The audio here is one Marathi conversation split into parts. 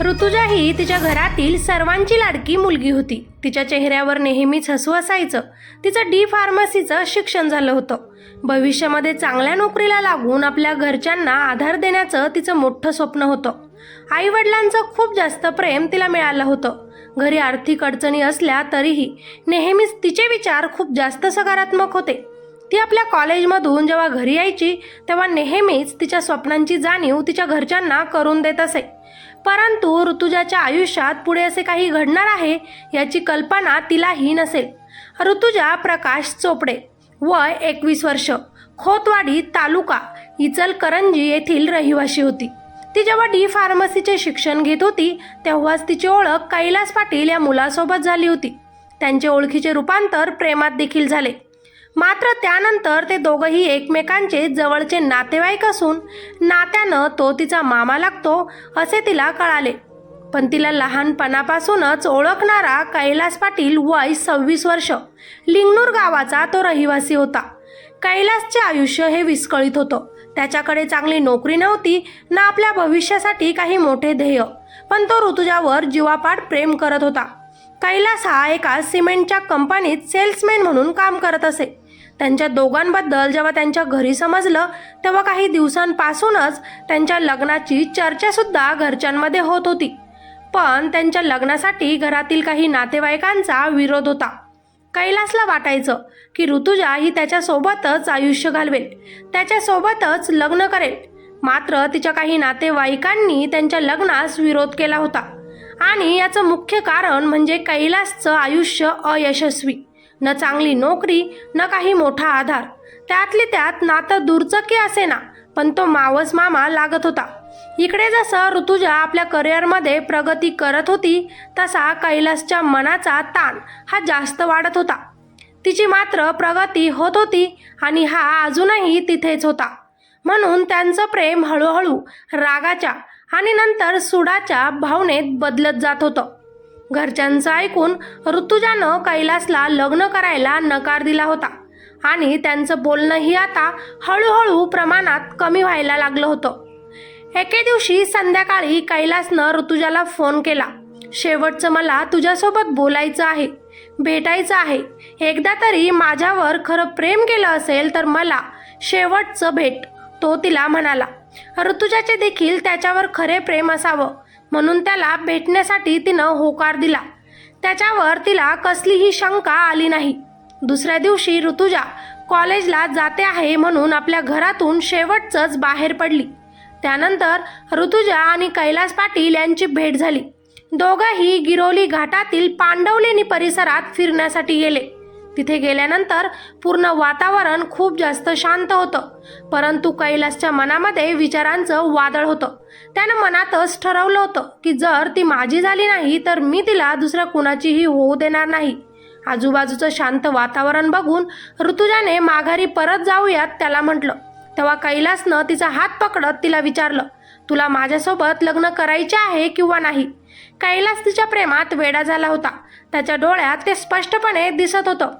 ऋतुजा ही तिच्या घरातील सर्वांची लाडकी मुलगी होती. तिच्या चेहऱ्यावर नेहमीच हसू असायचं. तिचं डी फार्मसीचं शिक्षण झालं होतं. भविष्यामध्ये चांगल्या नोकरीला लागून आपल्या घरच्यांना आधार देण्याचं तिचं मोठं स्वप्न होतं. आई वडिलांचं खूप जास्त प्रेम तिला मिळालं होतं. घरी आर्थिक अडचणी असल्या तरीही नेहमीच तिचे विचार खूप जास्त सकारात्मक होते. ती आपल्या कॉलेजमधून जेव्हा घरी यायची तेव्हा नेहमीच तिच्या स्वप्नांची जाणीव तिच्या घरच्यांना करून देत असे. परंतु ऋतुजाच्या आयुष्यात पुढे असे काही घडणार आहे याची कल्पना तिलाही नसेल. ऋतुजा प्रकाश चोपडे. वय एकवीस वर्ष. खोतवाडी तालुका इचलकरंजी येथील रहिवाशी होती. ती जेव्हा डी फार्मसीचे शिक्षण घेत होती तेव्हाच तिची ओळख कैलास पाटील या मुलासोबत झाली होती. त्यांचे ओळखीचे रूपांतर प्रेमात देखील झाले. मात्र त्यानंतर ते दोघंही एकमेकांचे जवळचे नातेवाईक असून नात्यानं तो तिचा मामा लागतो असे तिला कळाले. पण तिला लहानपणापासूनच ओळखणारा कैलास पाटील वय सव्वीस वर्ष. लिंगनूर गावाचा तो रहिवासी होता. कैलासचे आयुष्य हे विस्कळीत होतं. त्याच्याकडे चांगली नोकरी नव्हती ना आपल्या भविष्यासाठी काही मोठे ध्येय. पण तो ऋतुजावर जीवापाठ प्रेम करत होता. कैलास हा एका सिमेंटच्या कंपनीत सेल्समॅन म्हणून काम करत असे. त्यांच्या दोघांबद्दल जेव्हा त्यांच्या घरी समजलं तेव्हा काही दिवसांपासूनच त्यांच्या लग्नाची चर्चासुद्धा घरच्यांमध्ये होत होती. पण त्यांच्या लग्नासाठी घरातील काही नातेवाईकांचा विरोध होता. कैलासला वाटायचं की ऋतुजा ही त्याच्यासोबतच आयुष्य घालवेल त्याच्यासोबतच लग्न करेल. मात्र तिच्या काही नातेवाईकांनी त्यांच्या लग्नास विरोध केला होता. आणि याचं मुख्य कारण म्हणजे कैलासचं आयुष्य अयशस्वी. न चांगली नोकरी न काही मोठा आधार. त्यातली त्यात नातं दुर्चकी असे ना पण तो मावस मामा लागत होता. इकडे जसं ऋतुजा आपल्या करिअरमध्ये प्रगती करत होती तसा कैलासच्या मनाचा ताण हा जास्त वाढत होता. तिची मात्र प्रगती होत होती आणि हा अजूनही तिथेच होता. म्हणून त्यांचं प्रेम हळूहळू रागाच्या आणि नंतर सुडाच्या भावनेत बदलत जात होतं. घरच्यांचं ऐकून ऋतुजानं कैलासला लग्न करायला नकार दिला होता. आणि त्यांचं बोलणंही आता हळूहळू प्रमाणात कमी व्हायला लागलं होतं. एके दिवशी संध्याकाळी कैलासनं ऋतुजाला फोन केला. शेवटचं मला तुझ्यासोबत बोलायचं आहे भेटायचं आहे. एकदा तरी माझ्यावर खरं प्रेम केलं असेल तर मला शेवटचं भेट तो तिला म्हणाला. ऋतुजाचे देखील त्याच्यावर खरे प्रेम असावं. म्हणून त्याला भेटण्यासाठी तिनं होकार दिला. त्याच्यावर तिला कसलीही शंका आली नाही. दुसऱ्या दिवशी ऋतुजा कॉलेजला जाते आहे म्हणून आपल्या घरातून शेवटचंच बाहेर पडली. त्यानंतर ऋतुजा आणि कैलास पाटील यांची भेट झाली. दोघंही गिरोली घाटातील पांडवलेणी परिसरात फिरण्यासाठी गेले. तिथे गेल्यानंतर पूर्ण वातावरण खूप जास्त शांत होतं. परंतु कैलासच्या मनामध्ये विचारांचं वादळ होतं. त्यानं मनातच ठरवलं होतं की जर ती माझी झाली नाही तर मी तिला दुसऱ्या कुणाचीही होऊ देणार नाही. आजूबाजूचं शांत वातावरण बघून ऋतुजाने माघारी परत जाऊयात त्याला म्हटलं. तेव्हा कैलासनं तिचा हात पकडत तिला विचारलं तुला माझ्यासोबत लग्न करायचे आहे किंवा नाही? कैलास तिच्या प्रेमात वेडा झाला होता. त्याच्या डोळ्यात ते स्पष्टपणे दिसत होतं.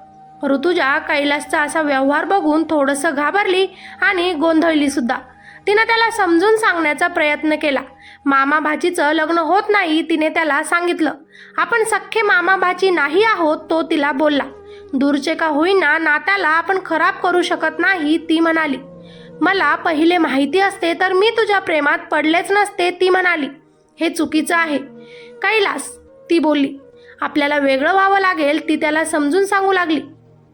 ऋतुजा कैलासचा असा व्यवहार बघून थोडंसं घाबरली आणि गोंधळली सुद्धा. तिनं त्याला समजून सांगण्याचा प्रयत्न केला. मामा भाचीचं लग्न होत नाही तिने त्याला सांगितलं. आपण सख्खे मामा भाची नाही आहोत तो तिला बोलला. दूरचे का होईना नात्याला आपण खराब करू शकत नाही ती म्हणाली. मला पहिले माहिती असते तर मी तुझ्या प्रेमात पडलेच नसते ती म्हणाली. हे चुकीचं आहे. कैलास ती बोलली. आपल्याला वेगळं व्हावं लागेल ती त्याला समजून सांगू लागली.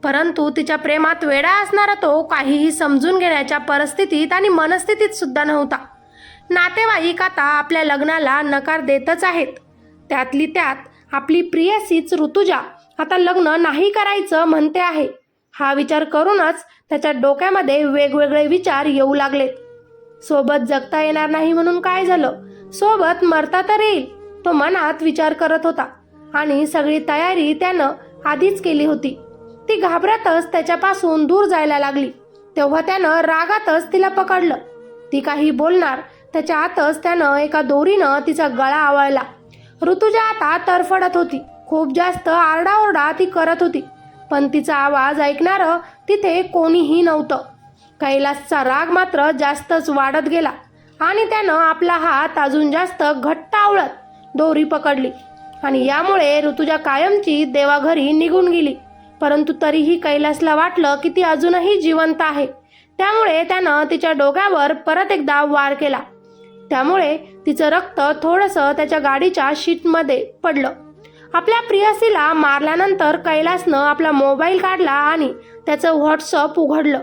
परंतु तिच्या प्रेमात वेडा असणारा तो काहीही समजून घेण्याच्या परिस्थितीत आणि मनस्थितीत सुद्धा नव्हता. नातेवाईक आता आपल्या लग्नाला नकार देतच आहेत. त्यातली त्यात आपली प्रियसीच ऋतुजा आता लग्न नाही करायचं म्हणते आहे. हा विचार करूनच त्याच्या डोक्यामध्ये वेगवेगळे विचार येऊ लागलेत. सोबत जगता येणार नाही म्हणून काय झालं? सोबत मरता तर येईल तो मनात विचार करत होता आणि सगळी तयारी त्यानं आधीच केली होती. ती घाबरतच त्याच्यापासून दूर जायला लागली. तेव्हा त्यानं रागातच तिला पकडलं. ती काही बोलणार त्याच्या आतच त्यानं एका दोरीनं तिचा गळा आवळला. ऋतुजा आता तरफडत होती. खूप जास्त आरडाओरडा ती करत होती. पण तिचा आवाज ऐकणारं तिथे कोणीही नव्हतं. कैलासचा राग मात्र जास्तच वाढत गेला आणि त्यानं आपला हात अजून जास्त घट्ट आवळत दोरी पकडली. आणि यामुळे ऋतुजा कायमची देवाघरी निघून गेली. परंतु तरीही कैलासला वाटलं की ती अजूनही जिवंत आहे. त्यामुळे त्यानं तिच्या डोक्यावर परत एकदा वार केला. त्यामुळे तिचं रक्त थोडंसं त्याच्या गाडीच्या शीटमध्ये पडलं. आपल्या प्रियसीला मारल्यानंतर कैलासनं आपला मोबाईल काढला आणि त्याचं व्हॉट्सअप उघडलं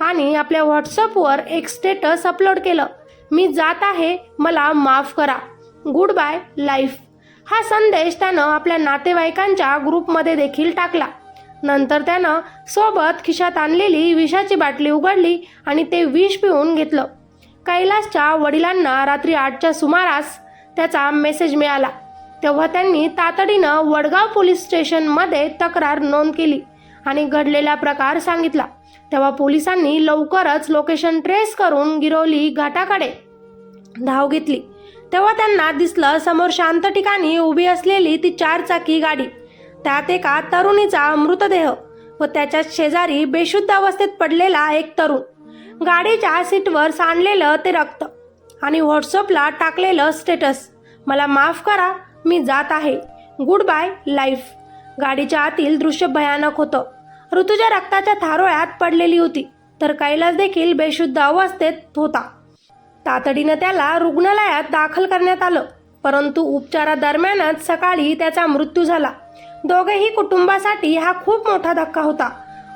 आणि आपल्या व्हॉट्सअपवर एक स्टेटस अपलोड केलं. मी जात आहे मला माफ करा. Goodbye life. हा संदेश त्यानं आपल्या नातेवाईकांच्या ग्रुपमध्ये देखील टाकला. नंतर त्यानं सोबत खिशात आणलेली विषाची बाटली उघडली आणि ते विष पिऊन घेतलं. कैलासच्या वडिलांना रात्री आठच्या सुमारास त्याचा मेसेज मिळाला. तेव्हा त्यांनी तातडीनं वडगाव पोलीस स्टेशनमध्ये तक्रार नोंद केली आणि घडलेला प्रकार सांगितला. तेव्हा पोलिसांनी लवकरच लोकेशन ट्रेस करून गिरोली घाटाकडे धाव घेतली. तेव्हा त्यांना दिसलं समोर शांत ठिकाणी उभी असलेली ती चारचाकी गाडी. त्यात एका तरुणीचा मृतदेह व त्याच्या शेजारी बेशुद्ध अवस्थेत पडलेला एक तरुण. गाडीच्या सीटवर सांडलेलं ते रक्त आणि व्हॉट्सअपला टाकलेलं स्टेटस. मला माफ करा मी जात आहे. Goodbye life. गाडीच्या आतील दृश्य भयानक होतं. ऋतुजा रक्ताच्या थारोळ्यात पडलेली होती तर कैलास देखील बेशुद्ध अवस्थेत होता. तातडीनं त्याला रुग्णालयात दाखल करण्यात आलं परंतु उपचारादरम्यानच सकाळी त्याचा मृत्यू झाला. दोघेही कुटुंबासाठी हा खूप मोठा धक्का होता.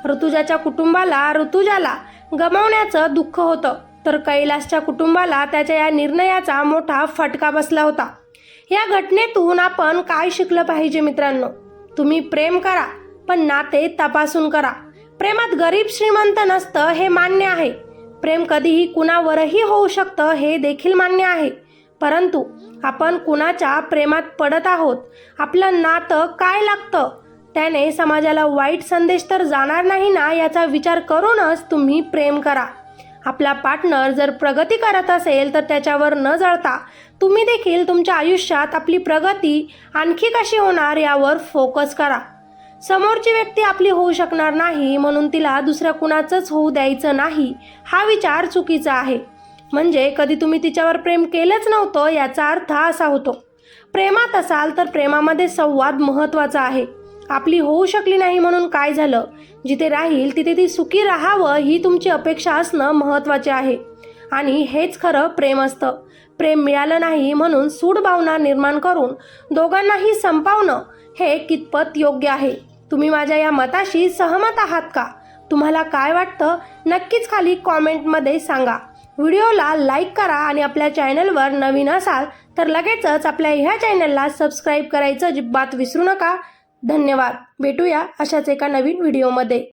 ऋतुजाच्या कुटुंबाला ऋतुजाला गमावण्याचं दुःख होतं तर कैलासच्या कुटुंबाला त्याच्या या निर्णयाचा मोठा फटका बसला होता. या घटनेतून आपण काय शिकलं पाहिजे मित्रांनो? तुम्ही प्रेम करा पण नाते तपासून करा. प्रेमात गरीब श्रीमंत नसतं हे मान्य आहे. प्रेम कधीही कुणावरही होऊ शकतं हे देखील मान्य आहे. परंतु आपण कुणाच्या प्रेमात पडत आहोत? आपलं नातं काय लागतं? त्याने समाजाला वाईट संदेश तर जाणार नाही ना याचा विचार करूनच तुम्ही प्रेम करा. आपला पार्टनर जर प्रगती करत असेल तर त्याच्यावर न जळता तुम्ही देखील तुमच्या आयुष्यात आपली प्रगती आणखी कशी होणार यावर फोकस करा. समोरची व्यक्ती आपली होऊ शकणार नाही म्हणून तिला दुसऱ्या कुणाचंच होऊ द्यायचं नाही हा विचार चुकीचा आहे. म्हणजे कधी तुम्ही तिच्यावर प्रेम केलंच नव्हतं याचा अर्थ असा होतो. प्रेमात असाल तर प्रेमामध्ये संवाद महत्त्वाचा आहे. आपली होऊ शकली नाही म्हणून काय झालं? जिथे राहील तिथे ती सुखी राहावं ही तुमची अपेक्षा असणं महत्त्वाचे आहे. आणि हेच खरं प्रेम असतं. प्रेम मिळालं नाही म्हणून सूड भावना निर्माण करून दोघांनाही संपावणं हे कितपत योग्य आहे? तुम्ही माझ्या या मताशी सहमत आहात का? तुम्हाला काय वाटतं? नक्कीच खाली कॉमेंटमध्ये सांगा. व्हिडिओला लाईक करा आणि आपल्या चॅनलवर नवीन असाल तर लगेचच आपल्या ह्या चॅनलला सबस्क्राईब करायचं अजिबात विसरू नका. धन्यवाद. भेटूया अशाच एका नवीन व्हिडिओमध्ये.